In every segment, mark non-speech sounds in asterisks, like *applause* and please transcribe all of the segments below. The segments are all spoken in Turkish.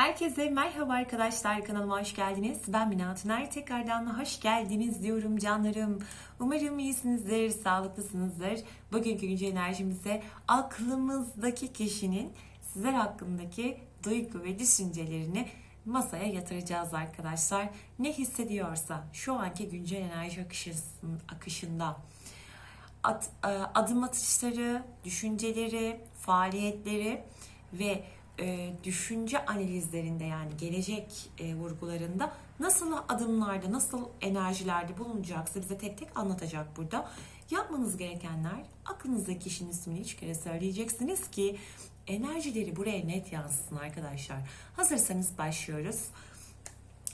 Herkese merhaba arkadaşlar kanalıma hoş geldiniz. Ben Mina Tüner. Tekrardan hoş geldiniz diyorum canlarım. Umarım iyisinizdir, sağlıklısınızdır. Bugünkü güncel enerjimize aklımızdaki kişinin sizler hakkındaki duygu ve düşüncelerini masaya yatıracağız arkadaşlar. Ne hissediyorsa şu anki güncel enerji akışın- akışında at- e, adım atışları, düşünceleri, faaliyetleri ve e, düşünce analizlerinde yani gelecek e, vurgularında nasıl adımlarda, nasıl enerjilerde bulunacaksa bize tek tek anlatacak burada. Yapmanız gerekenler aklınızdaki kişinin ismini üç kere söyleyeceksiniz ki enerjileri buraya net yansısın arkadaşlar. Hazırsanız başlıyoruz.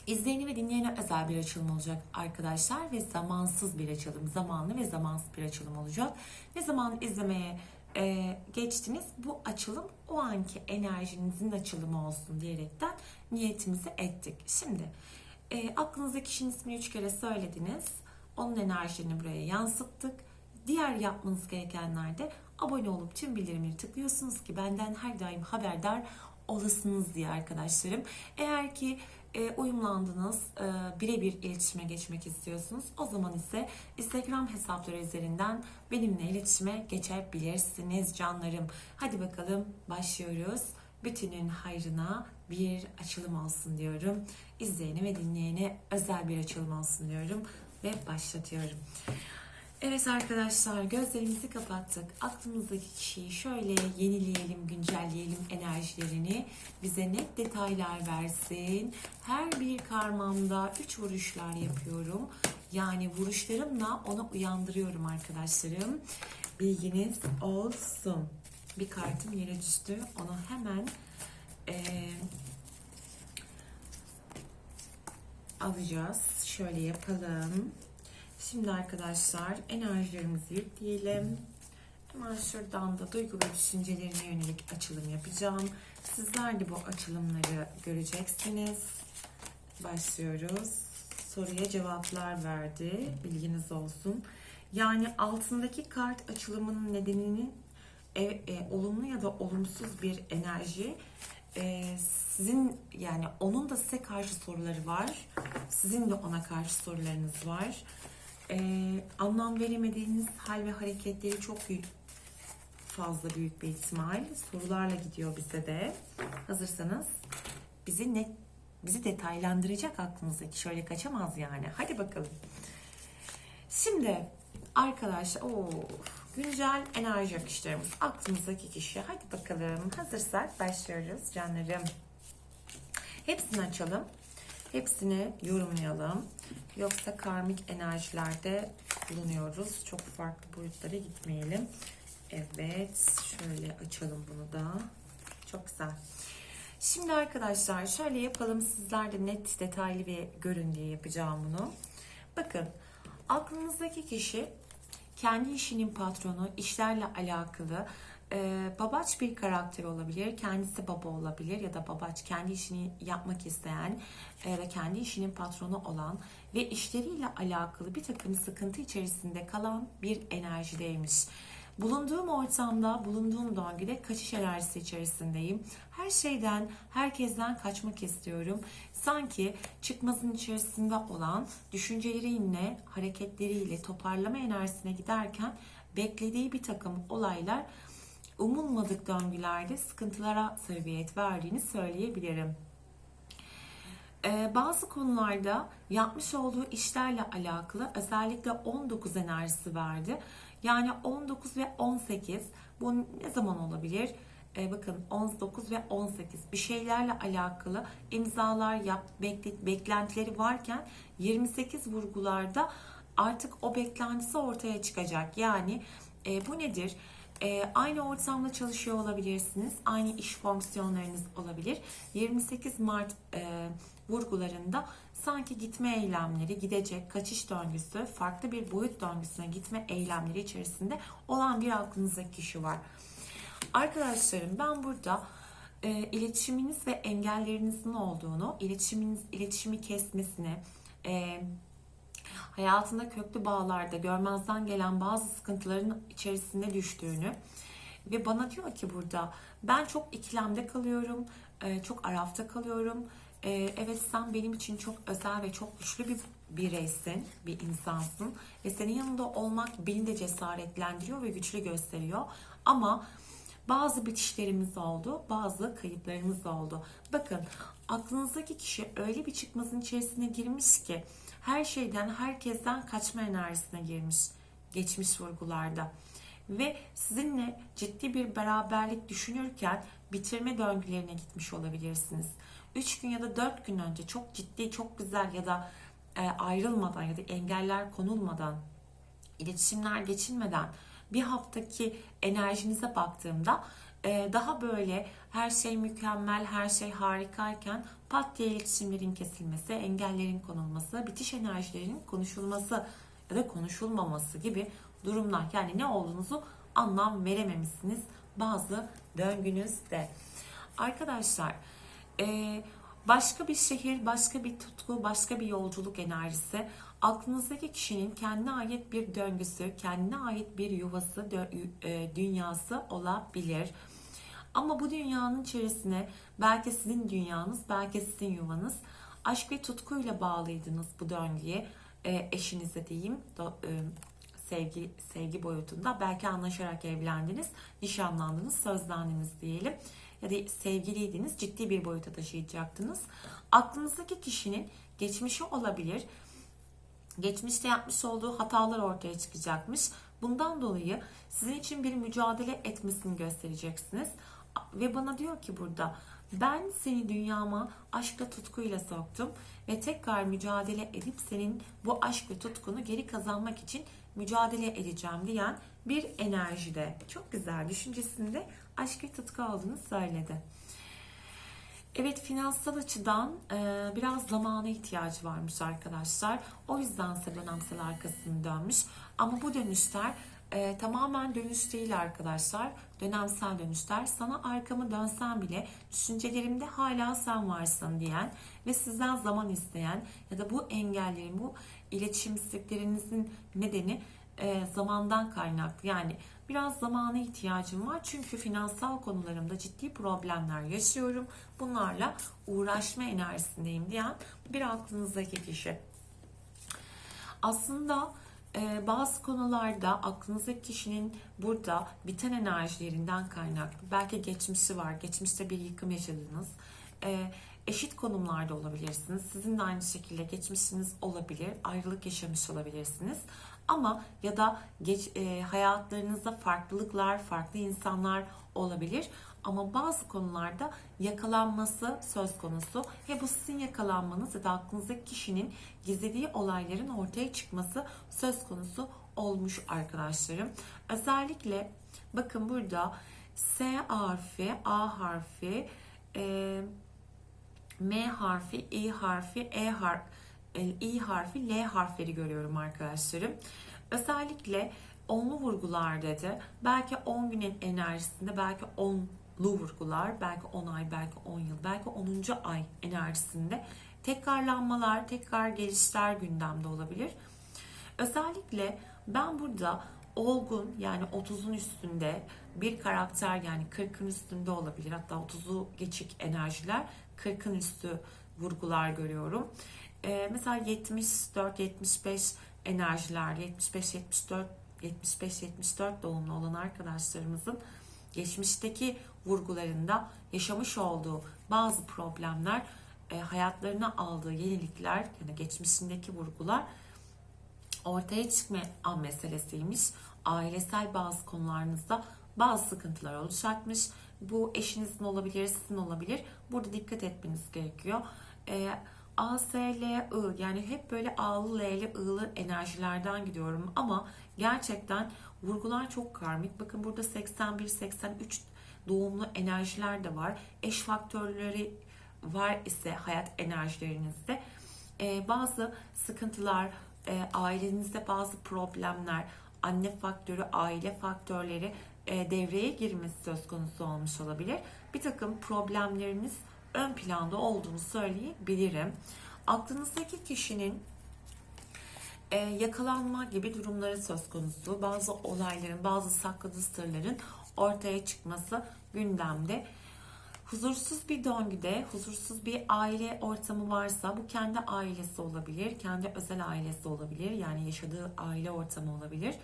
İzleyeni ve dinleyene özel bir açılım olacak arkadaşlar ve zamansız bir açılım, zamanlı ve zamansız bir açılım olacak. Ne zaman izlemeye e, geçtiniz bu açılım o anki enerjinizin açılımı olsun diyerekten niyetimizi ettik. Şimdi e, aklınızdaki kişinin ismini üç kere söylediniz. Onun enerjini buraya yansıttık. Diğer yapmanız gerekenler de abone olup tüm bildirimleri tıklıyorsunuz ki benden her daim haberdar olasınız diye arkadaşlarım. Eğer ki e, uyumlandınız, e, birebir iletişime geçmek istiyorsunuz. O zaman ise Instagram hesapları üzerinden benimle iletişime geçebilirsiniz canlarım. Hadi bakalım başlıyoruz. Bütünün hayrına bir açılım olsun diyorum. İzleyene ve dinleyene özel bir açılım olsun diyorum ve başlatıyorum. Evet arkadaşlar gözlerimizi kapattık. Aklımızdaki kişiyi şöyle yenileyelim, güncelleyelim enerjilerini. Bize net detaylar versin. Her bir karmamda 3 vuruşlar yapıyorum. Yani vuruşlarımla onu uyandırıyorum arkadaşlarım. Bilginiz olsun. Bir kartım yere düştü. Onu hemen eee, alacağız. Şöyle yapalım. Şimdi arkadaşlar enerjilerimizi yükleyelim. Hemen şuradan da duygu ve düşüncelerine yönelik açılım yapacağım. Sizler de bu açılımları göreceksiniz. Başlıyoruz. Soruya cevaplar verdi. Bilginiz olsun. Yani altındaki kart açılımının nedeninin e, e, olumlu ya da olumsuz bir enerji e, sizin yani onun da size karşı soruları var. Sizin de ona karşı sorularınız var. E, anlam veremediğiniz hal ve hareketleri çok büyük fazla büyük bir ihtimal sorularla gidiyor bize de. Hazırsanız bizi net bizi detaylandıracak aklınızdaki şöyle kaçamaz yani. Hadi bakalım. Şimdi arkadaşlar o güncel enerji akışlarımız aklımızdaki kişi. Hadi bakalım hazırsak başlıyoruz canlarım. Hepsini açalım. Hepsini yorumlayalım. Yoksa karmik enerjilerde bulunuyoruz. Çok farklı boyutlara gitmeyelim. Evet, şöyle açalım bunu da. Çok güzel. Şimdi arkadaşlar şöyle yapalım. Sizler de net, detaylı bir görün diye yapacağım bunu. Bakın, aklınızdaki kişi kendi işinin patronu, işlerle alakalı e, babaç bir karakter olabilir. Kendisi baba olabilir ya da babaç kendi işini yapmak isteyen e, ve kendi işinin patronu olan ve işleriyle alakalı bir takım sıkıntı içerisinde kalan bir enerjideymiş. Bulunduğum ortamda, bulunduğum döngüde kaçış enerjisi içerisindeyim. Her şeyden, herkesten kaçmak istiyorum. Sanki çıkmazın içerisinde olan düşünceleriyle, hareketleriyle toparlama enerjisine giderken beklediği bir takım olaylar umulmadık döngülerde sıkıntılara sebebiyet verdiğini söyleyebilirim. Ee, bazı konularda yapmış olduğu işlerle alakalı özellikle 19 enerjisi verdi. Yani 19 ve 18 bu ne zaman olabilir? Ee, bakın 19 ve 18 bir şeylerle alakalı imzalar yap, bekle, beklentileri varken 28 vurgularda artık o beklentisi ortaya çıkacak. Yani e, bu nedir? E, aynı ortamda çalışıyor olabilirsiniz. Aynı iş fonksiyonlarınız olabilir. 28 Mart e, vurgularında sanki gitme eylemleri, gidecek, kaçış döngüsü, farklı bir boyut döngüsüne gitme eylemleri içerisinde olan bir aklınızdaki kişi var. Arkadaşlarım ben burada e, iletişiminiz ve engellerinizin olduğunu, iletişiminiz, iletişimi kesmesine, e, hayatında köklü bağlarda görmezden gelen bazı sıkıntıların içerisinde düştüğünü, Ve bana diyor ki burada ben çok ikilemde kalıyorum, e, çok arafta kalıyorum. E, evet sen benim için çok özel ve çok güçlü bir bireysin, bir insansın. Ve senin yanında olmak beni de cesaretlendiriyor ve güçlü gösteriyor. Ama bazı bitişlerimiz oldu, bazı kayıplarımız oldu. Bakın aklınızdaki kişi öyle bir çıkmazın içerisine girmiş ki her şeyden, herkesten kaçma enerjisine girmiş geçmiş vurgularda. Ve sizinle ciddi bir beraberlik düşünürken bitirme döngülerine gitmiş olabilirsiniz. 3 gün ya da 4 gün önce çok ciddi, çok güzel ya da e, ayrılmadan ya da engeller konulmadan, iletişimler geçilmeden bir haftaki enerjinize baktığımda e, daha böyle her şey mükemmel, her şey harikayken pat diye iletişimlerin kesilmesi, engellerin konulması, bitiş enerjilerinin konuşulması ya da konuşulmaması gibi durumlar. Yani ne olduğunuzu anlam verememişsiniz bazı döngünüzde. Arkadaşlar e, başka bir şehir, başka bir tutku, başka bir yolculuk enerjisi aklınızdaki kişinin kendine ait bir döngüsü, kendine ait bir yuvası, e, dünyası olabilir. Ama bu dünyanın içerisine belki sizin dünyanız, belki sizin yuvanız aşk ve tutkuyla bağlıydınız bu döngüye. E, eşinize diyeyim, do- e, sevgi sevgi boyutunda belki anlaşarak evlendiniz, nişanlandınız, sözlendiniz diyelim ya da sevgiliydiniz, ciddi bir boyuta taşıyacaktınız. Aklınızdaki kişinin geçmişi olabilir. Geçmişte yapmış olduğu hatalar ortaya çıkacakmış. Bundan dolayı sizin için bir mücadele etmesini göstereceksiniz. Ve bana diyor ki burada ben seni dünyama aşkla tutkuyla soktum ve tekrar mücadele edip senin bu aşk ve tutkunu geri kazanmak için mücadele edeceğim diyen bir enerjide. Çok güzel düşüncesinde aşk ve tutku olduğunu söyledi. Evet finansal açıdan e, biraz zamana ihtiyacı varmış arkadaşlar. O yüzden ise dönemsel arkasını dönmüş. Ama bu dönüşler e, tamamen dönüş değil arkadaşlar. Dönemsel dönüşler. Sana arkamı dönsem bile düşüncelerimde hala sen varsın diyen ve sizden zaman isteyen ya da bu engellerin, bu iletişimsizliklerinizin nedeni e, zamandan kaynaklı. Yani biraz zamana ihtiyacım var. Çünkü finansal konularımda ciddi problemler yaşıyorum. Bunlarla uğraşma enerjisindeyim diyen bir aklınızdaki kişi. Aslında e, bazı konularda aklınızdaki kişinin burada biten enerjilerinden kaynaklı. Belki geçmişi var. Geçmişte bir yıkım yaşadınız. E, eşit konumlarda olabilirsiniz. Sizin de aynı şekilde geçmişiniz olabilir. Ayrılık yaşamış olabilirsiniz. Ama ya da geç, e, hayatlarınızda farklılıklar, farklı insanlar olabilir. Ama bazı konularda yakalanması söz konusu. Ve bu sizin yakalanmanız ya da aklınızdaki kişinin gizlediği olayların ortaya çıkması söz konusu olmuş arkadaşlarım. Özellikle bakın burada S harfi, A harfi, e, M harfi, I harfi, E harfi, İ harfi, L harfleri görüyorum arkadaşlarım. Özellikle onlu vurgular dedi. Belki 10 günün enerjisinde, belki 10'lu vurgular, belki 10 ay, belki 10 yıl, belki 10. ay enerjisinde tekrarlanmalar, tekrar gelişler gündemde olabilir. Özellikle ben burada olgun yani 30'un üstünde bir karakter yani 40'ın üstünde olabilir. Hatta 30'u geçik enerjiler 40'ın üstü vurgular görüyorum. Ee, mesela 74-75 enerjiler, 75-74 75-74 doğumlu olan arkadaşlarımızın geçmişteki vurgularında yaşamış olduğu bazı problemler, e, hayatlarına aldığı yenilikler yani geçmişindeki vurgular ortaya çıkma meselesiymiş. Ailesel bazı konularınızda bazı sıkıntılar oluşacakmış. Bu eşinizin olabilir, sizin olabilir. Burada dikkat etmeniz gerekiyor. E, A, S, L, I yani hep böyle A'lı, L'li, I'lı enerjilerden gidiyorum ama gerçekten vurgular çok karmik. Bakın burada 81, 83 doğumlu enerjiler de var. Eş faktörleri var ise hayat enerjilerinizde ee, bazı sıkıntılar, e, ailenizde bazı problemler, anne faktörü, aile faktörleri e, devreye girmesi söz konusu olmuş olabilir. Bir takım problemleriniz ön planda olduğunu söyleyebilirim. Aklınızdaki kişinin e, yakalanma gibi durumları söz konusu. Bazı olayların, bazı sakladığı sırların ortaya çıkması gündemde. Huzursuz bir döngüde, huzursuz bir aile ortamı varsa bu kendi ailesi olabilir, kendi özel ailesi olabilir. Yani yaşadığı aile ortamı olabilir.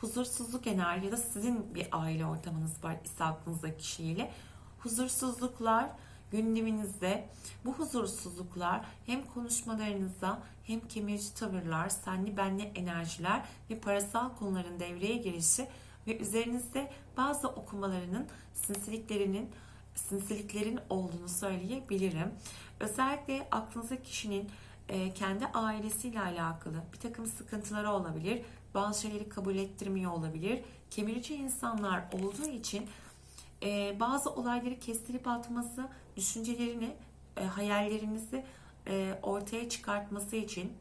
Huzursuzluk enerji ya da sizin bir aile ortamınız var ise aklınızdaki kişiyle. Huzursuzluklar gündeminizde bu huzursuzluklar hem konuşmalarınızda hem kemirici tavırlar, senli benli enerjiler ve parasal konuların devreye girişi ve üzerinizde bazı okumalarının sinsiliklerinin sinsiliklerin olduğunu söyleyebilirim. Özellikle aklınızdaki kişinin e, kendi ailesiyle alakalı bir takım sıkıntıları olabilir. Bazı şeyleri kabul ettirmiyor olabilir. Kemirici insanlar olduğu için e, bazı olayları kestirip atması, düşüncelerini, e, hayallerinizi e, ortaya çıkartması için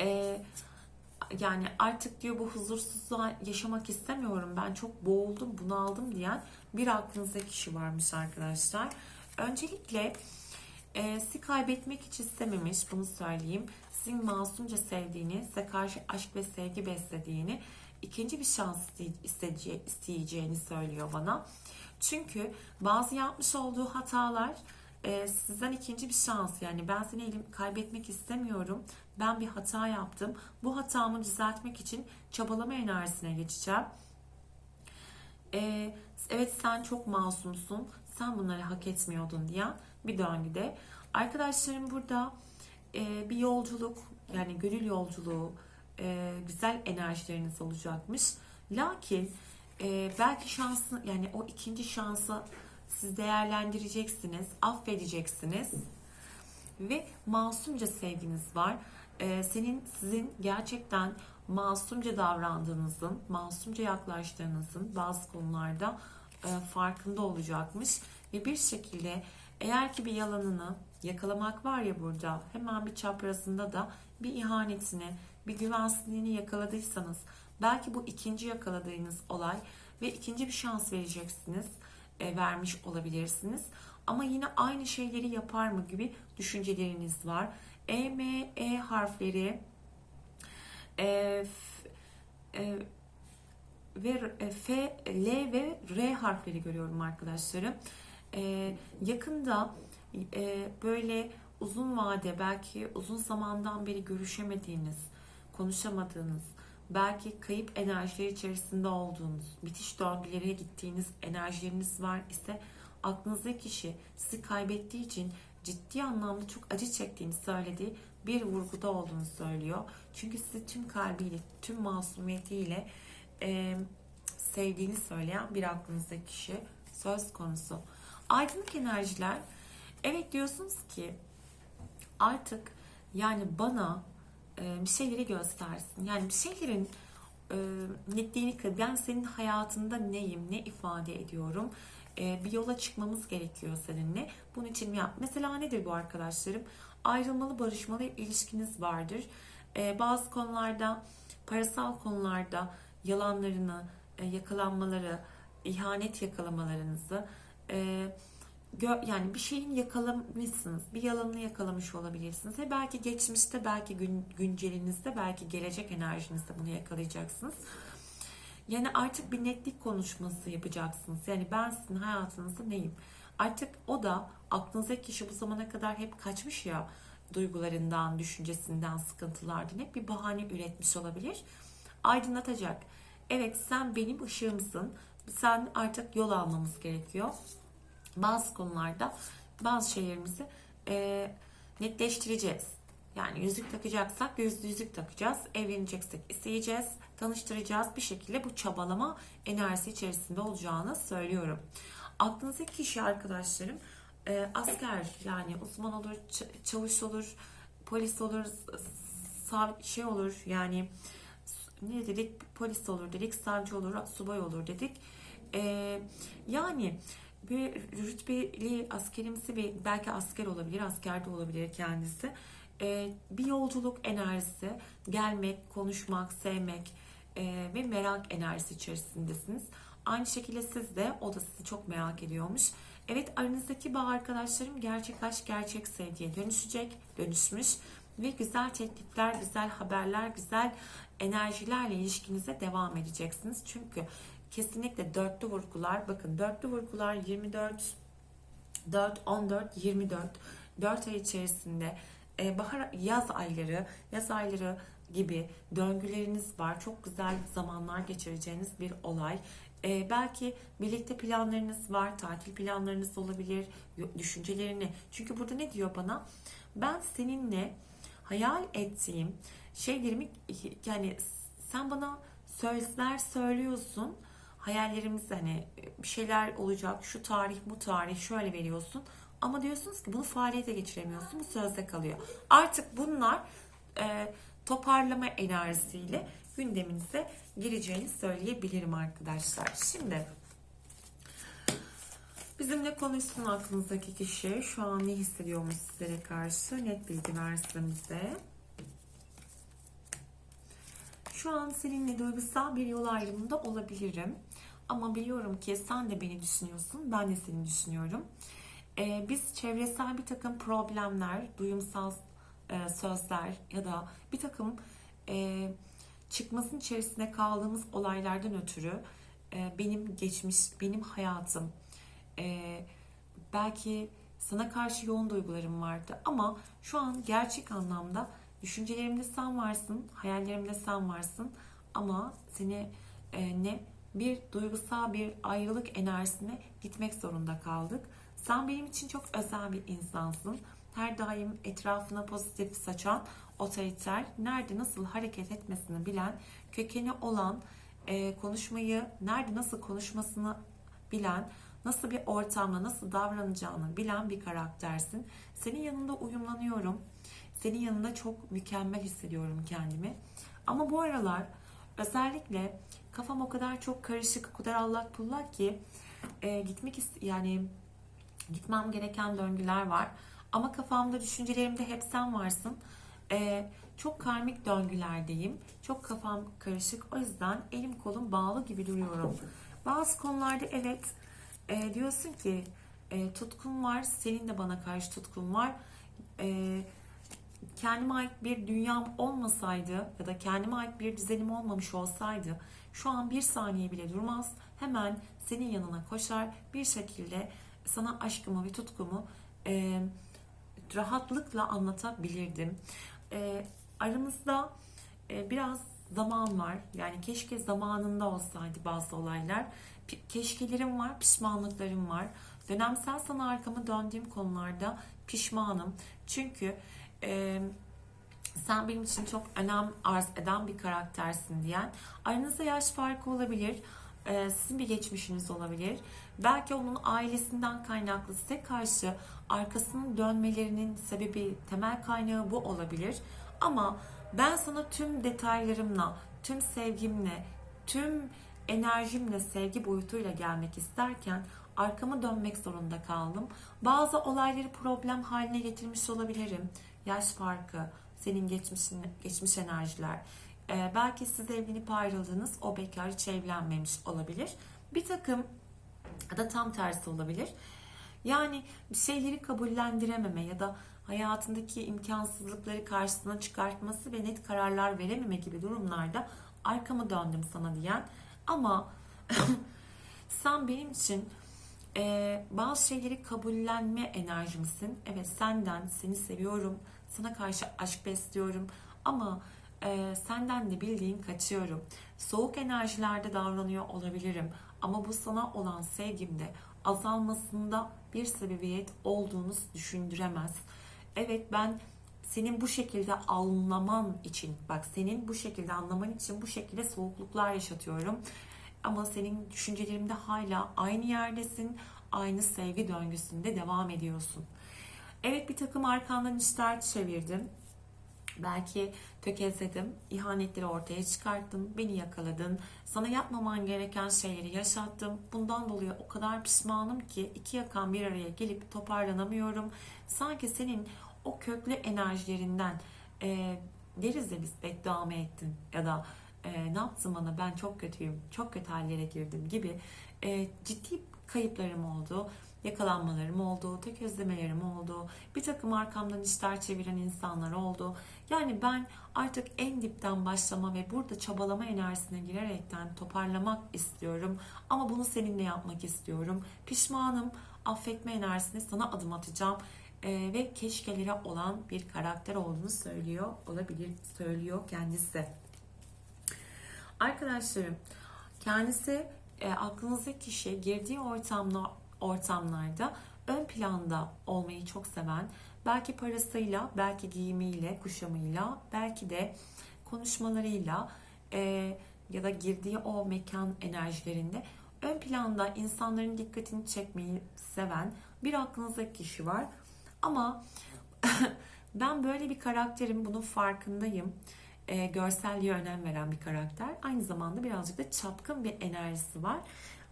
e, yani artık diyor bu huzursuzluğa yaşamak istemiyorum ben çok boğuldum bunaldım diyen bir aklınızda kişi varmış arkadaşlar. Öncelikle e, sizi kaybetmek hiç istememiş bunu söyleyeyim. Sizin masumca sevdiğini, size karşı aşk ve sevgi beslediğini, ikinci bir şans isteyece- isteyeceğini söylüyor bana. Çünkü bazı yapmış olduğu hatalar e, sizden ikinci bir şans yani ben seni elim kaybetmek istemiyorum. Ben bir hata yaptım. Bu hatamı düzeltmek için çabalama enerjisine geçeceğim. E, evet sen çok masumsun. Sen bunları hak etmiyordun diyen bir döngüde. Arkadaşlarım burada e, bir yolculuk yani gönül yolculuğu e, güzel enerjileriniz olacakmış. Lakin e, belki şansın yani o ikinci şansı siz değerlendireceksiniz, affedeceksiniz ve masumca sevginiz var. E, senin sizin gerçekten masumca davrandığınızın, masumca yaklaştığınızın bazı konularda e, farkında olacakmış ve bir şekilde eğer ki bir yalanını yakalamak var ya burada hemen bir çaprazında da bir ihanetini, bir güvensizliğini yakaladıysanız belki bu ikinci yakaladığınız olay ve ikinci bir şans vereceksiniz, e, vermiş olabilirsiniz. Ama yine aynı şeyleri yapar mı gibi düşünceleriniz var. E, M, E harfleri e, f, e, ve e, F, L ve R harfleri görüyorum arkadaşlarım. E, yakında e, böyle uzun vade belki uzun zamandan beri görüşemediğiniz, konuşamadığınız, belki kayıp enerjiler içerisinde olduğunuz, bitiş döngülere gittiğiniz enerjileriniz var ise aklınızdaki kişi sizi kaybettiği için ciddi anlamda çok acı çektiğini söylediği bir vurguda olduğunu söylüyor. Çünkü sizi tüm kalbiyle, tüm masumiyetiyle e, sevdiğini söyleyen bir aklınızdaki kişi söz konusu. Aydınlık enerjiler evet diyorsunuz ki artık yani bana bir şeyleri göstersin. Yani bir şeylerin e, netliğini ben senin hayatında neyim, ne ifade ediyorum. E, bir yola çıkmamız gerekiyor seninle. Bunun için yap? Mesela nedir bu arkadaşlarım? Ayrılmalı, barışmalı ilişkiniz vardır. E, bazı konularda, parasal konularda yalanlarını, e, yakalanmaları, ihanet yakalamalarınızı e, yani bir şeyin yakalamışsınız. Bir yalanını yakalamış olabilirsiniz. Ve belki geçmişte, belki gün, güncelinizde, belki gelecek enerjinizde bunu yakalayacaksınız. Yani artık bir netlik konuşması yapacaksınız. Yani ben sizin hayatınızda neyim? Artık o da aklınızdaki kişi bu zamana kadar hep kaçmış ya duygularından, düşüncesinden, sıkıntılardan hep bir bahane üretmiş olabilir. Aydınlatacak. Evet sen benim ışığımsın. Sen artık yol almamız gerekiyor. Bazı konularda bazı şeylerimizi e, netleştireceğiz. Yani yüzük takacaksak yüz yüzük takacağız. Evleneceksek isteyeceğiz. Tanıştıracağız. Bir şekilde bu çabalama enerjisi içerisinde olacağını söylüyorum. Aklınızdaki kişi arkadaşlarım e, asker yani uzman olur, çavuş olur, polis olur, sav şey olur yani ne dedik polis olur dedik, savcı olur, subay olur dedik. E, yani bir rütbeli askerimsi bir belki asker olabilir, askerde olabilir kendisi. E, bir yolculuk enerjisi, gelmek, konuşmak, sevmek e, ve merak enerjisi içerisindesiniz. Aynı şekilde siz de o da sizi çok merak ediyormuş. Evet aranızdaki bağ arkadaşlarım gerçek aşk, gerçek sevgiye dönüşecek, dönüşmüş ve güzel teklifler, güzel haberler, güzel enerjilerle ilişkinize devam edeceksiniz. Çünkü kesinlikle dörtlü vurgular. Bakın dörtlü vurgular 24, 4, 14, 24. 4 ay içerisinde e, bahar yaz ayları, yaz ayları gibi döngüleriniz var. Çok güzel zamanlar geçireceğiniz bir olay. E, belki birlikte planlarınız var, tatil planlarınız olabilir, düşüncelerini. Çünkü burada ne diyor bana? Ben seninle hayal ettiğim şeylerimi yani sen bana sözler söylüyorsun. Hayallerimiz hani bir şeyler olacak, şu tarih, bu tarih şöyle veriyorsun. Ama diyorsunuz ki bunu faaliyete geçiremiyorsun, bu sözde kalıyor. Artık bunlar e, toparlama enerjisiyle gündeminize gireceğini söyleyebilirim arkadaşlar. Şimdi bizimle konuşsun aklınızdaki kişi şu an ne hissediyormuş sizlere karşı net bilgi versin bize. Şu an seninle duygusal bir yol ayrımında olabilirim. Ama biliyorum ki sen de beni düşünüyorsun, ben de seni düşünüyorum. Ee, biz çevresel bir takım problemler, duyumsal e, sözler ya da bir takım e, çıkmasın içerisinde kaldığımız olaylardan ötürü e, benim geçmiş, benim hayatım, e, belki sana karşı yoğun duygularım vardı ama şu an gerçek anlamda düşüncelerimde sen varsın, hayallerimde sen varsın ama seni e, ne bir duygusal bir ayrılık enerjisine gitmek zorunda kaldık. Sen benim için çok özel bir insansın. Her daim etrafına pozitif saçan, otoriter, nerede nasıl hareket etmesini bilen, kökeni olan, e, konuşmayı nerede nasıl konuşmasını bilen, nasıl bir ortamda nasıl davranacağını bilen bir karaktersin. Senin yanında uyumlanıyorum. Senin yanında çok mükemmel hissediyorum kendimi. Ama bu aralar özellikle kafam o kadar çok karışık, o kadar allak pullak ki e, gitmek yani gitmem gereken döngüler var. Ama kafamda, düşüncelerimde hep sen varsın. E, çok karmik döngülerdeyim. Çok kafam karışık. O yüzden elim kolum bağlı gibi duruyorum. Bazı konularda evet e, diyorsun ki e, tutkun var. Senin de bana karşı tutkun var. E, kendime ait bir dünyam olmasaydı ya da kendime ait bir düzenim olmamış olsaydı şu an bir saniye bile durmaz. Hemen senin yanına koşar bir şekilde sana aşkımı ve tutkumu e, rahatlıkla anlatabilirdim. E, aramızda e, biraz zaman var. Yani keşke zamanında olsaydı bazı olaylar. Pi- Keşkelerim var, pişmanlıklarım var. Dönemsel sana arkamı döndüğüm konularda pişmanım. Çünkü e, sen benim için çok önem arz eden bir karaktersin diyen. Aranızda yaş farkı olabilir. Sizin bir geçmişiniz olabilir. Belki onun ailesinden kaynaklı size karşı arkasının dönmelerinin sebebi, temel kaynağı bu olabilir. Ama ben sana tüm detaylarımla, tüm sevgimle, tüm enerjimle, sevgi boyutuyla gelmek isterken arkamı dönmek zorunda kaldım. Bazı olayları problem haline getirmiş olabilirim. Yaş farkı, senin geçmişin, geçmiş enerjiler. Ee, belki siz evlenip ayrıldınız, o bekar hiç evlenmemiş olabilir. Bir takım da tam tersi olabilir. Yani bir şeyleri kabullendirememe ya da hayatındaki imkansızlıkları karşısına çıkartması ve net kararlar verememe gibi durumlarda arkamı döndüm sana diyen ama *laughs* sen benim için e, bazı şeyleri kabullenme enerjimsin. Evet senden seni seviyorum. Sana karşı aşk besliyorum. Ama e, senden de bildiğin kaçıyorum. Soğuk enerjilerde davranıyor olabilirim. Ama bu sana olan sevgimde azalmasında bir sebebiyet olduğunu düşündüremez. Evet ben senin bu şekilde anlaman için bak senin bu şekilde anlaman için bu şekilde soğukluklar yaşatıyorum. Ama senin düşüncelerimde hala aynı yerdesin. Aynı sevgi döngüsünde devam ediyorsun. Evet bir takım arkandan işler çevirdim. Belki tökezledim, ihanetleri ortaya çıkarttım, beni yakaladın, sana yapmaman gereken şeyleri yaşattım. Bundan dolayı o kadar pişmanım ki iki yakan bir araya gelip toparlanamıyorum. Sanki senin o köklü enerjilerinden e, deriz de biz beddua ettin ya da e, ne yaptın bana ben çok kötüyüm, çok kötü hallere girdim gibi e, ciddi kayıplarım oldu. Yakalanmalarım oldu, tökezlemelerim oldu, bir takım arkamdan işler çeviren insanlar oldu. Yani ben artık en dipten başlama ve burada çabalama enerjisine girerekten toparlamak istiyorum. Ama bunu seninle yapmak istiyorum. Pişmanım, affetme enerjisine sana adım atacağım. Ee, ve keşkelere olan bir karakter olduğunu söylüyor olabilir, söylüyor kendisi. Arkadaşlarım, kendisi e, aklınızdaki kişi girdiği ortamda ortamlarda ön planda olmayı çok seven, belki parasıyla, belki giyimiyle, kuşamıyla, belki de konuşmalarıyla e, ya da girdiği o mekan enerjilerinde ön planda insanların dikkatini çekmeyi seven bir aklınızdaki kişi var. Ama *laughs* ben böyle bir karakterim, bunun farkındayım. E, görselliğe önem veren bir karakter. Aynı zamanda birazcık da çapkın bir enerjisi var.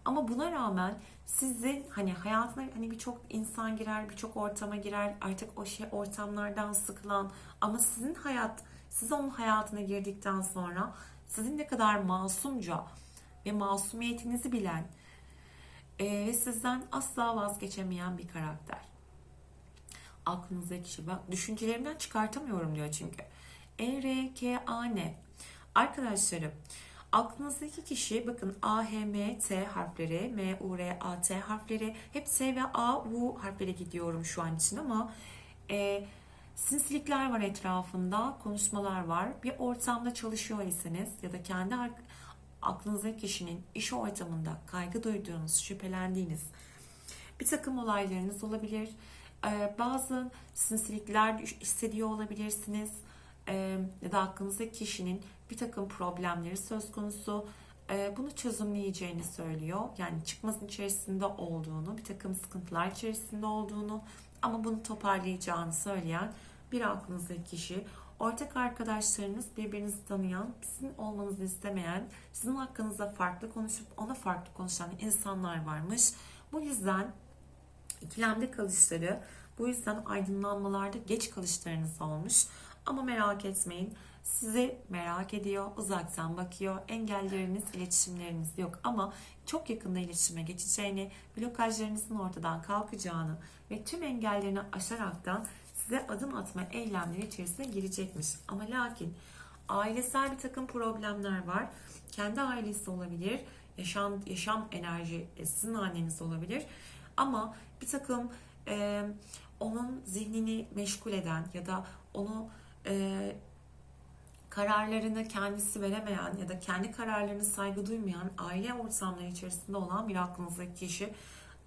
Ama buna rağmen sizin hani hayatına hani birçok insan girer, birçok ortama girer. Artık o şey ortamlardan sıkılan ama sizin hayat, siz onun hayatına girdikten sonra sizin ne kadar masumca ve masumiyetinizi bilen e, ve sizden asla vazgeçemeyen bir karakter. Aklınızdaki kişi. Bak düşüncelerimden çıkartamıyorum diyor çünkü. E, R, K, A, N. Arkadaşlarım aklınızdaki kişi bakın A, H, M, T harfleri, M, U, R, A, T harfleri hep S ve A, U harfleri gidiyorum şu an için ama e, sinsilikler var etrafında, konuşmalar var. Bir ortamda çalışıyor iseniz ya da kendi aklınızdaki kişinin iş ortamında kaygı duyduğunuz, şüphelendiğiniz bir takım olaylarınız olabilir. Ee, bazı sinsilikler hissediyor olabilirsiniz. Ee, ya da aklınızdaki kişinin bir takım problemleri söz konusu. Ee, bunu çözümleyeceğini söylüyor. Yani çıkmasın içerisinde olduğunu, bir takım sıkıntılar içerisinde olduğunu ama bunu toparlayacağını söyleyen bir aklınızdaki kişi. Ortak arkadaşlarınız birbirinizi tanıyan, sizin olmanızı istemeyen, sizin hakkınızda farklı konuşup ona farklı konuşan insanlar varmış. Bu yüzden ikilemde kalışları, bu yüzden aydınlanmalarda geç kalışlarınız olmuş. Ama merak etmeyin. Sizi merak ediyor, uzaktan bakıyor. Engelleriniz, iletişimleriniz yok ama çok yakında iletişime geçeceğini, blokajlarınızın ortadan kalkacağını ve tüm engellerini aşaraktan size adım atma eylemleri içerisine girecekmiş. Ama lakin ailesel bir takım problemler var. Kendi ailesi olabilir, yaşam, yaşam enerji sizin anneniz olabilir. Ama bir takım e, onun zihnini meşgul eden ya da onu e, kararlarını kendisi veremeyen ya da kendi kararlarına saygı duymayan aile ortamları içerisinde olan bir aklınızdaki kişi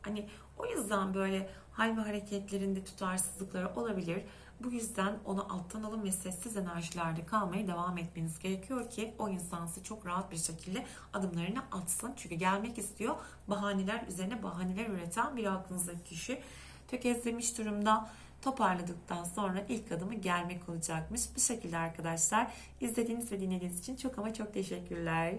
hani o yüzden böyle hal ve hareketlerinde tutarsızlıkları olabilir. Bu yüzden onu alttan alın ve sessiz enerjilerde kalmaya devam etmeniz gerekiyor ki o insan size çok rahat bir şekilde adımlarını atsın. Çünkü gelmek istiyor. Bahaneler üzerine bahaneler üreten bir aklınızdaki kişi tökezlemiş durumda toparladıktan sonra ilk adımı gelmek olacakmış. Bu şekilde arkadaşlar izlediğiniz ve dinlediğiniz için çok ama çok teşekkürler.